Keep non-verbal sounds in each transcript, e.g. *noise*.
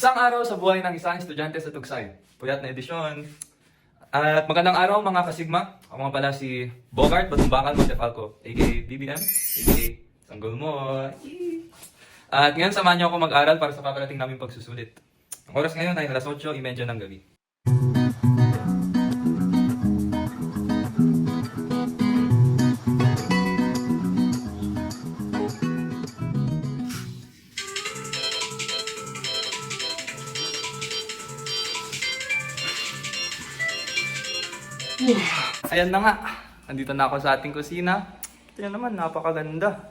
Isang araw sa buhay ng isang estudyante sa Tugsay. Puyat na edisyon. At magandang araw mga kasigma. Ako nga pala si Bogart Batumbakan Montefalco, aka BBM, aka Sanggol mo. At ngayon samahan niyo ako mag-aral para sa paparating namin pagsusulit. Ang oras ngayon ay alas 8.30 ng gabi. *sighs* Ayan na nga. Nandito na ako sa ating kusina. Ito na naman, napakaganda.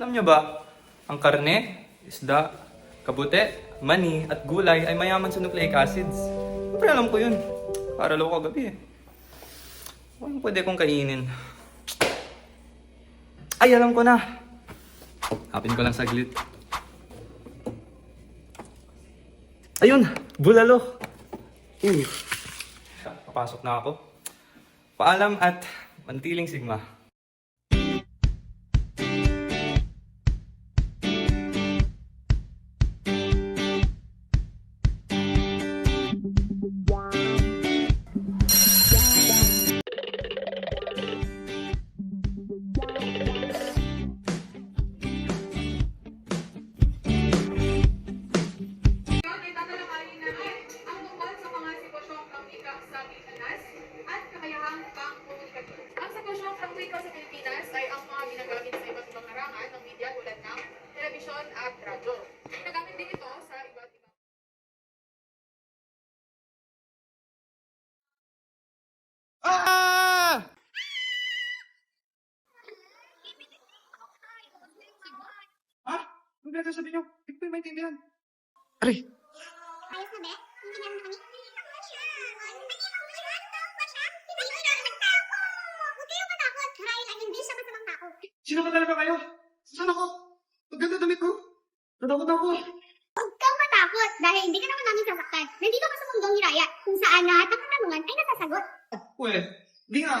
Alam niyo ba, ang karne, isda, kabute, mani, at gulay ay mayaman sa nucleic acids. Siyempre alam ko yun. Para ko kagabi eh. Ano pwede kong kainin? Ay, alam ko na. Hapin ko lang saglit. Ayun, bulalo. Uy. Papasok na ako. Paalam at mantiling sigma. At radyo. Ginagamit din ito sa iba't ibang Ha? Ano ba sabi niyo? Hindi ko maintindihan. Aray! Ayos na, kami. Ano ba. Hindi naman ang tao. Sino ba talaga kayo? Saan ako? Ang ganda damit ko. Natakot ako. Huwag kang matakot. Dahil hindi ka naman namin sasaktan. Nandito ka sa mundong ni Raya. Kung saan lahat ng katanungan ay nasasagot. Uwe, di nga.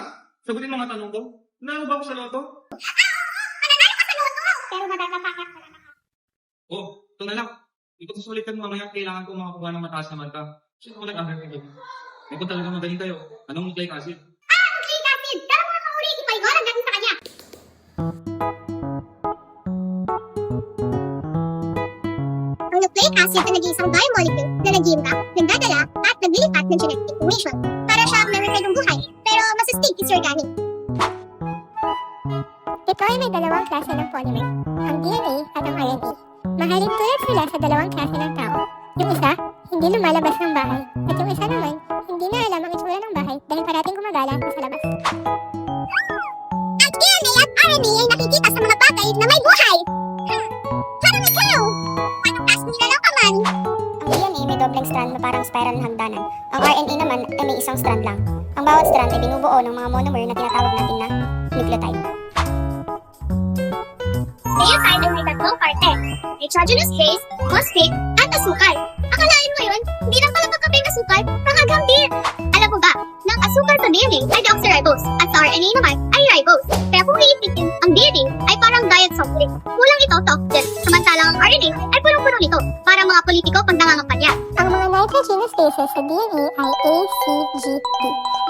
Sagutin mga tanong ko. Nanalo ba ako sa loto? Mananalo ka sa loto. Pero madadapakit ka lang ako. Oh, ito na lang. Ito susulitan mo mamaya kailangan ko makakuha ng mataas na mata. Sino ko nag-aral ko Hindi ko talaga magaling kayo. Anong nucleic acid? Ah, nucleic acid. Pero mga kauri, ipaigon ang galing sa kanya. Ang nucleic acid ay nag-iisang biomolecule na nag-iimbak, nagdadala, at naglilipat ng genetic information. Para siyang meron kayong buhay, pero masastig is organic. Ito ay may dalawang klase ng polymer, ang DNA at ang RNA. Mahalin tulad sila sa dalawang klase ng tao. Yung isa, hindi lumalabas ng bahay. At yung isa naman, hindi na alam ang itsura ng bahay dahil parating gumagala sa labas. Ang DNA at RNA ay nakikita sa mga parang spiral na hagdanan. Ang RNA naman ay may isang strand lang. Ang bawat strand ay binubuo ng mga monomer na tinatawag natin na nucleotide. Nucleotide ay may tatlong parte. Nitrogenous base, phosphate, at asukal. Akalain mo yun, hindi lang pala magkape ng asukal, pangagang beer. Alam mo ba, ang asukal sa DNA ay deoxyribose at sa RNA naman ay ribose. Kaya kung iisipin, ang DNA ay parang diet soft drink. Kulang ito to oxygen, samantalang ang RNA ay punong-puno nito para mga politiko pang nangangampanya. Nitrogenous bases sa DNA ay A, C, G, T,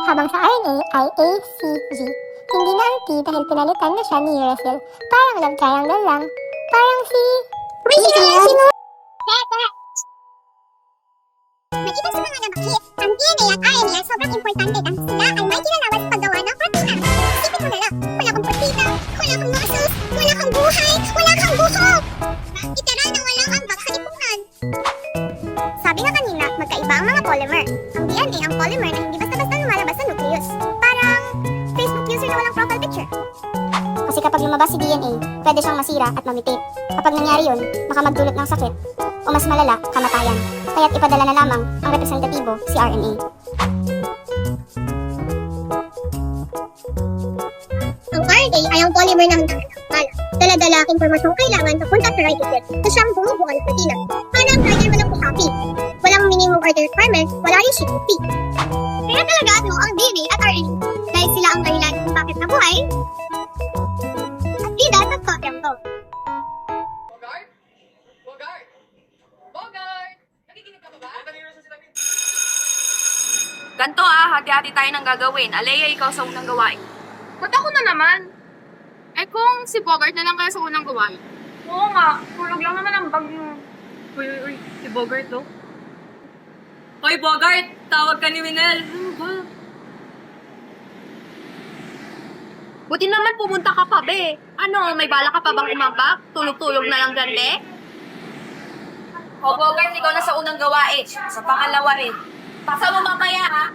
habang sa RNA ay A, C, G. Hindi na ang T dahil pinalitan na siya ni uracil. Parang love triangle lang. Parang si... Rachel! Sino? Tete! Makita sa mga nabakit, ang DNA at RNA ay sobrang importante dahil Si DNA, pwede siyang masira at mamitik. Kapag nangyari yun, baka magdulot ng sakit o mas malala, kamatayan. Kaya't ipadala na lamang ang representatibo si RNA. Ang RNA ay ang polymer ng bala. Dala-dala ang impormasyong kailangan papunta sa ribosome na siyang bumubuo ng protina. Parang rider mo ng Shopee. Walang minimum order requirement, wala shipping fee. Kaya talaga ano ang DNA at RNA dahil sila ang dahilan kung bakit nabuhay sasakyan to. Bogart? Bogart? Bogart! Nakikinig ka ba ba? Ganto ah, hati-hati tayo ng gagawin. Aleya, ikaw sa unang gawain. Ba't ako na naman? Eh kung si Bogart na lang kayo sa unang gawain. Oo nga, tulog lang naman ang bag yung... Uy, uy, uy, si Bogart to. Hoy Bogart, tawag ka ni Winel. Ano ba? Buti naman pumunta ka pa, be. Ano, may bala ka pa bang umambak? Tulog-tulog na lang dyan, be? O, Bogart, ikaw na sa unang gawain. Sa pangalawa rin. Pasa mo mamaya, ha?